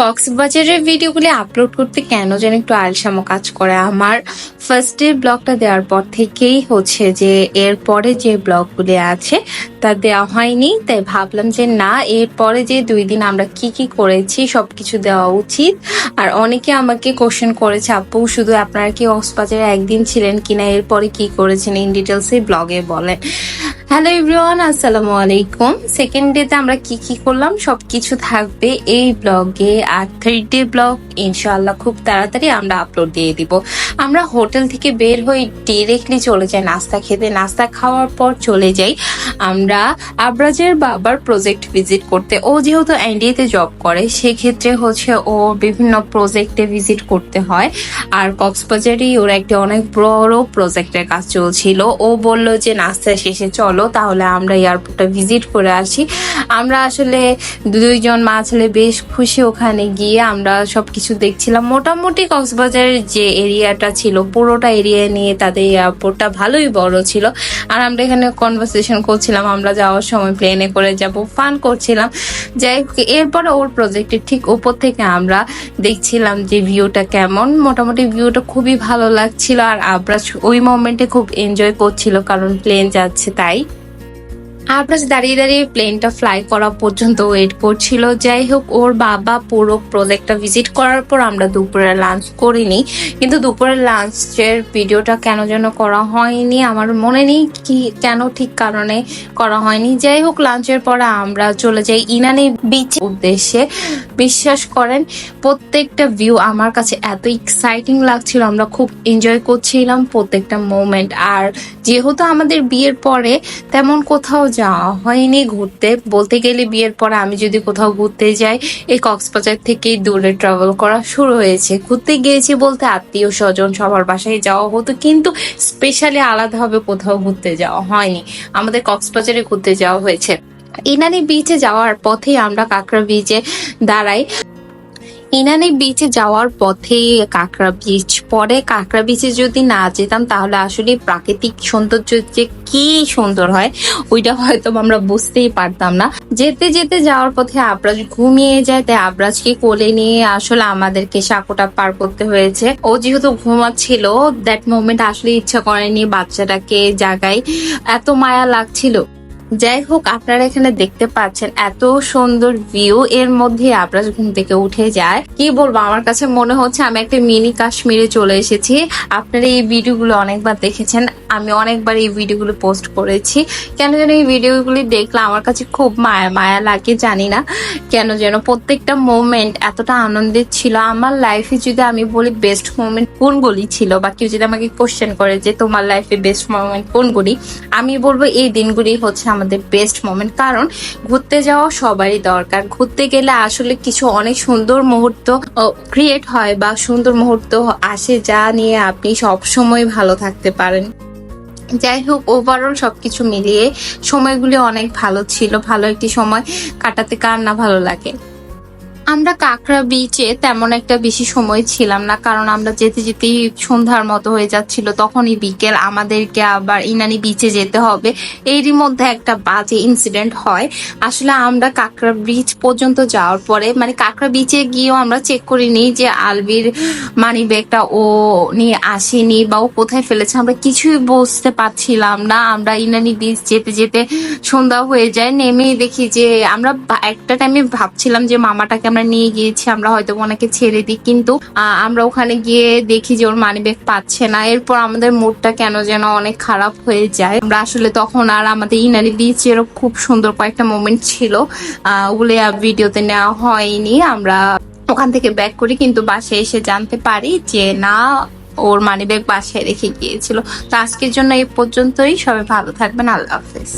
কক্সবাজারের ভিডিওগুলি আপলোড করতে কেন যেন একটু আলসামো কাজ করে। আমার ফার্স্ট ডে ব্লগটা দেওয়ার পর থেকেই হচ্ছে যে এরপরে যে ব্লগগুলি আছে, তা দেওয়া হয়নি। তাই ভাবলাম যে, না এরপরে যে দুই দিন আমরা কি কি করেছি, সবকিছু দেওয়া উচিত। আর অনেকে আমাকে কোশ্চেন করেছে, আপু, শুধু আপনারা কি কক্সবাজারে একদিন ছিলেন কিনা? এরপরে কি করেছেন? ইন ডিটেলসে ব্লগে বলেন হ্যালো এভরিওয়ান আসসালামু আলাইকুম। সেকেন্ড ডেতে আমরা কি কি করলাম? সবকিছু থাকবে এই ব্লগে আর থার্ড ডে ব্লগ ইনশাআল্লাহ খুব তাড়াতাড়ি আমরা আপলোড দিয়ে দিব। আমরা হোটেল থেকে বের হয়ে ডিরেক্টলি চলে যাই নাস্তা খেতে। নাস্তা খাওয়ার পর চলে যাই আমরা আবরাজের বাবার প্রজেক্ট ভিজিট করতে। ও যেহেতু এনডিএতে জব করে, সেক্ষেত্রে হচ্ছে ও বিভিন্ন প্রজেক্টে ভিজিট করতে হয়। আর কক্সবাজারেই ওর একটা অনেক বড় প্রজেক্টের কাজ চলছিল। ও বলল যে, নাস্তা শেষে চলো। তাহলে আমরা এয়ারপোর্টটা ভিজিট করে আসি। আমরা আসলে দুইজন মা ছেলে বেশ খুশি ওখানে গিয়ে আমরা সব কিছু দেখছিলাম। মোটামুটি কক্সবাজারের যে এরিয়াটা ছিল, পুরোটা এরিয়া নিয়ে তাদের এয়ারপোর্টটা ভালোই বড় ছিল। আর আমরা এখানে কনভারসেশন করছিলাম, আমরা যাওয়ার সময় প্লেনে করে যাব ফান করছিলাম। যাই হোক, এরপরে ওর প্রজেক্টের ঠিক ওপর থেকে আমরা দেখছিলাম যে ভিউটা কেমন। মোটামুটি ভিউটা খুবই ভালো লাগছিল, আর আবরাজ ওই মোমেন্টে খুব এনজয় করছিল, কারণ প্লেন যাচ্ছে তাই। আবরাজ দাঁড়িয়ে দাঁড়িয়ে প্লেনটা ফ্লাই করা পর্যন্ত ওয়েট করছিল। যাই হোক, ওর বাবা পুরো প্রজেক্টটা ভিজিট করার পর আমরা দুপুরে লাঞ্চ করিনি। কিন্তু দুপুরের লাঞ্চের ভিডিওটা কেন যেন করা হয়নি? আমার মনে নেই কি, কেন ঠিক কারণে করা হয়নি। যাই হোক লাঞ্চের পরে আমরা চলে যাই ইনানি বিচ উদ্দেশ্যে বিশ্বাস করেন, প্রত্যেকটা ভিউ আমার কাছে এত এক্সাইটিং লাগছিল। আমরা খুব এনজয় করছিলাম প্রত্যেকটা মোমেন্ট আর যেহেতু আমাদের বিয়ের পরে তেমন কোথাও যাওয়া হয়নি ঘুরতে। বলতে গেলে বিয়ের পরে আমি যদি কোথাও ঘুরতে যাই, এই কক্সবাজার থেকেই দূরে ট্রাভেল করা শুরু হয়েছে। ঘুরতে গিয়েছি বলতে আত্মীয় স্বজন, সবার বাসায় যাওয়া হতো, কিন্তু স্পেশালি আলাদাভাবে কোথাও ঘুরতে যাওয়া হয়নি। আমাদের কক্সবাজারে ঘুরতে যাওয়া হয়েছে। ইনানি বিচে যাওয়ার পথে আমরা কাঁকড়া বিচে দাঁড়াই। ইনানি বিচে যাওয়ার পথে কাঁকড়া বিচ পরে কাঁকড়া বিচে যদি না যেতাম, তাহলে আসলে প্রাকৃতিক সৌন্দর্য যে কি সুন্দর হয়, ওইটা হয়তো আমরা বুঝতেই পারতাম না। যেতে যেতে যাওয়ার পথে আবরাজ ঘুমিয়ে যায়, তাই আবরাজকে কোলে নিয়ে আসলে আমাদেরকে সাঁকোটা পার করতে হয়েছে। ও যেহেতু ঘুমাচ্ছিল দ্যাট মোমেন্ট আসলে ইচ্ছা করেনি বাচ্চাটাকে জাগাই এত মায়া লাগছিল। যাই হোক আপনারা এখানে দেখতে পাচ্ছেন এত সুন্দর ভিউ এর মধ্যে আবরাজ ঘুম থেকে উঠে যায়। কি বলব, আমার কাছে মনে হচ্ছে আমি একটা মিনি কাশ্মীরে চলে এসেছি। আপনারা এই ভিডিওগুলো অনেকবার দেখেছেন। আমি অনেকবার এই ভিডিওগুলো পোস্ট করেছি। কেন যেন এই ভিডিওগুলি দেখলে আমার কাছে খুব মায়া মায়া লাগে, জানি না। কেন যেন প্রত্যেকটা মোমেন্ট এতটা আনন্দের ছিল। আমার লাইফে যদি আমি বলি বেস্ট মোমেন্ট কোনগুলি ছিল? বা কেউ যদি আমাকে কোশ্চেন করে যে তোমার লাইফে বেস্ট মোমেন্ট কোনগুলি? আমি বলব এই দিনগুলি হচ্ছে আমাদের বেস্ট মোমেন্ট কারণ ঘুরতে যাওয়া সবারই দরকার। ঘুরতে গেলে আসলে কিছু অনেক সুন্দর মুহূর্ত ক্রিয়েট হয় বা সুন্দর মুহূর্ত আসে যা নিয়ে আপনি সবসময় ভালো থাকতে পারেন। যাই হোক ওভারঅল সবকিছু মিলিয়ে সময়গুলি অনেক ভালো ছিল, ভালো একটি সময় কাটাতে কার না ভালো লাগে। আমরা কাঁকড়া বিচে তেমন একটা বেশি সময় ছিলাম না, কারণ আমরা যেতে যেতেই সন্ধ্যার মতো হয়ে যাচ্ছিল। তখনই বিকেল, আমাদেরকে আবার ইনানি বিচে যেতে হবে। এরই মধ্যে একটা বাজে ইনসিডেন্ট হয়। আসলে আমরা কাঁকড়া বিচ পর্যন্ত যাওয়ার পরে মানে কাঁকড়া বিচে গিয়েও আমরা চেক করিনি যে আলবির মানি ব্যাগটা ও নিয়ে আসেনি বা ও কোথায় ফেলেছে। আমরা কিছুই বুঝতে পারছিলাম না। আমরা ইনানি বিচ যেতে যেতে সন্ধ্যা হয়ে যায় নেমে দেখি যে আমরা একটা টাইমে ভাবছিলাম যে মামাটাকে আমরা নিয়ে গিয়েছি, আমরা হয়তো ওনাকে ছেড়ে দিই, কিন্তু আমরা ওখানে গিয়ে দেখি যে ওর মানি ব্যাগ পাচ্ছে না। এরপর আমাদের মুডটা কেন যেন অনেক খারাপ হয়ে যায়। আমরা আসলে তখন আর আমাদের ইনারি বিচের খুব সুন্দর কয়েকটা মোমেন্ট ছিল। ওগুলো ভিডিওতে নেওয়া হয়নি। আমরা ওখান থেকে ব্যাক করি, কিন্তু বাসায় এসে জানতে পারি যে না, ওর মানি ব্যাগ বাসায় রেখে গিয়েছিল। তো আজকের জন্য এই পর্যন্তই। সবাই ভালো থাকবেন। আল্লাহ হাফেজ।